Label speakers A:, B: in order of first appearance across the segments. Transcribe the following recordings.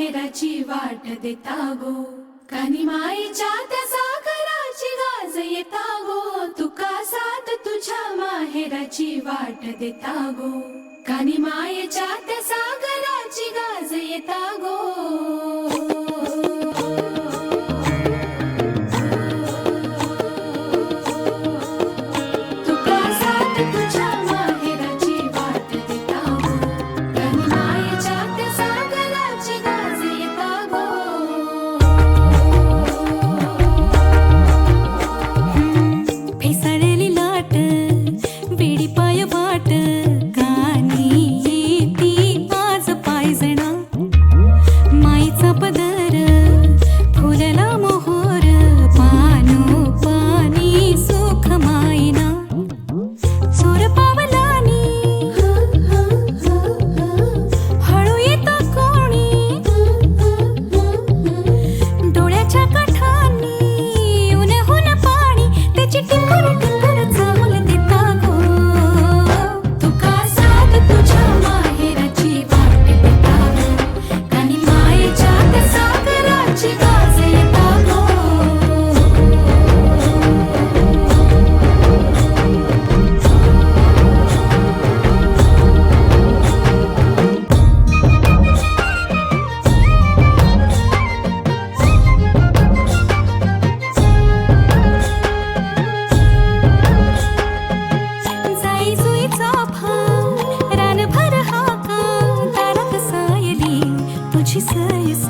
A: माहेराची वाट देता गो. कानी मायेच्या त्या साखराची गाज येता गो. तुका साथ तुझ्या माहेराची वाट देता गो. कानी मायेच्या त्या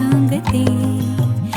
B: संग